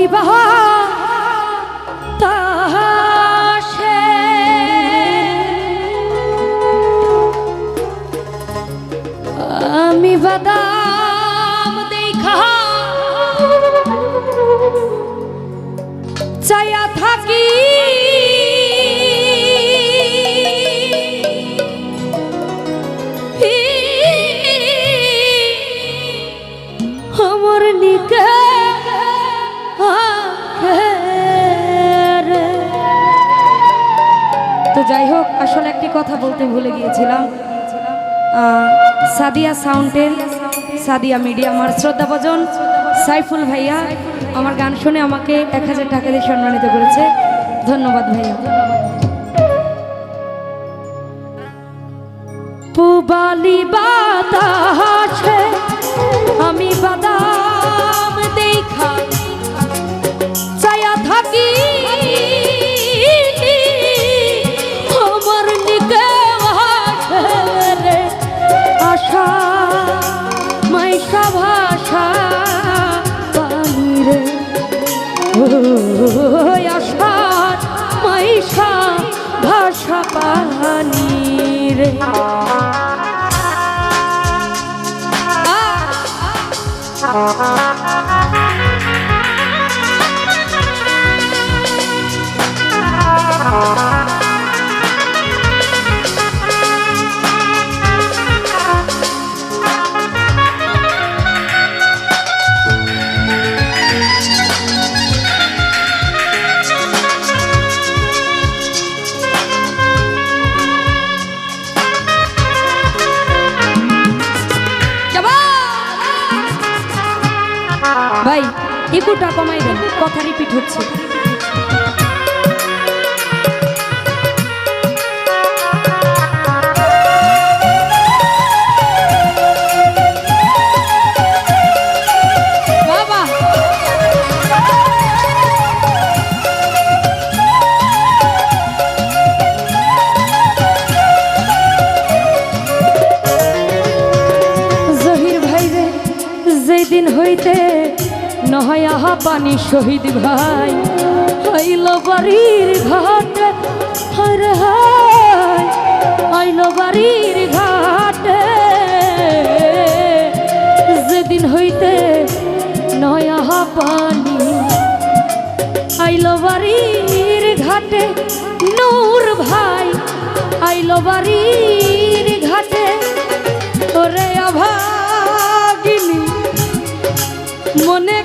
পুবালি বাহা তাহাসে। আমি বাদাম তো যাই হোক, আসলে একটি কথা বলতে ভুলে গিয়েছিলাম। সাদিয়া সাউন্ডের, সাদিয়া মিডিয়া আমার শ্রদ্ধাভজন সাইফুল ভাইয়া আমার গান শুনে আমাকে এক হাজার টাকা দিয়ে সম্মানিত করেছে। ধন্যবাদ ভাইয়া। পুবালি বাতাসে, আমি বাদাম রে ইকুটা কমাই দেন। কথা রিপিট হচ্ছে। পানি শহীদ ভাই হইল বাড়ির ঘাটে, হরে আইল বাড়ির ঘাটে। যেদিন হইতে নয় পানি আইল বাড়ির ঘাটে, নূর ভাই আইল বাড়ির ঘাটে। তোরে অভাগিনী, মনে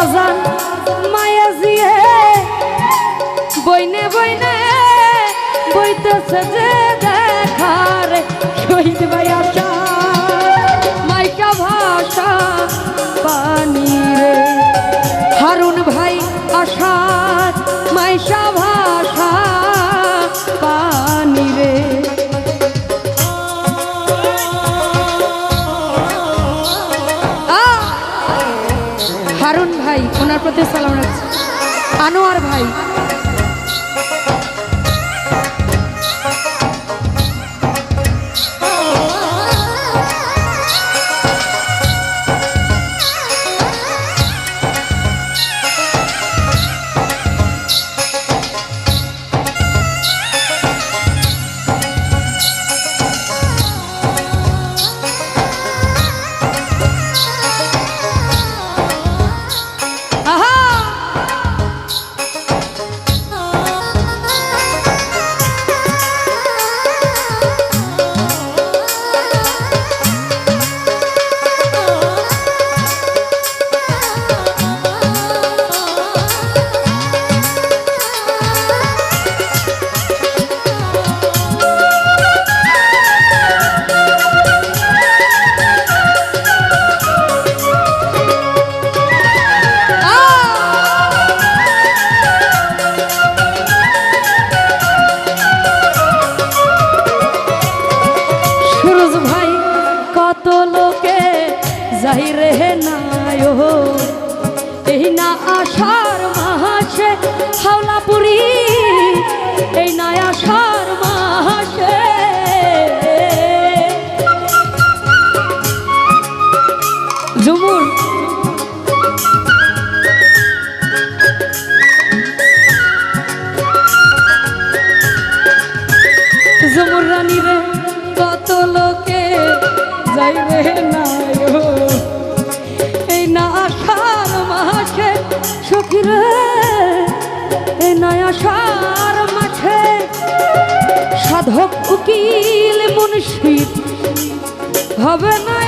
সাবাজান মায়া জিয়ে বইনে বইনে বইতেছে যে হারুন ভাই ওনার প্রতি সালাম রাখছি। আনোয়ার ভাই এই না আষাঢ় মাসে হাওলাপুরি, এই না আষাঢ় মাসে ঝুমুর ঝুমুর কত লোকে যাই রে নায় এই না আষাঢ় মাসে সখী এ নয়াসার মাঝে। সাধক উকিল মুন্সি, হবে না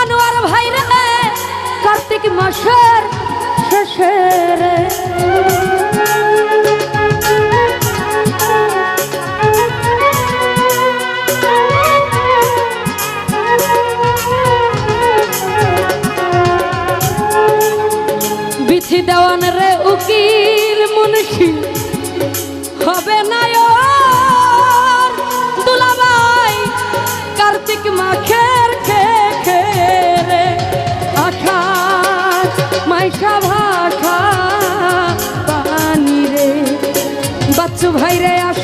আনোয়ার ভাইরে কার্তিক মাসের শেষে মুন্সি হবে না দুলাবাই কার্তিক মাখের খে খে রে আকাশ মাইশা ভাষা পানি রে। বাচ্চু ভাই রে আশা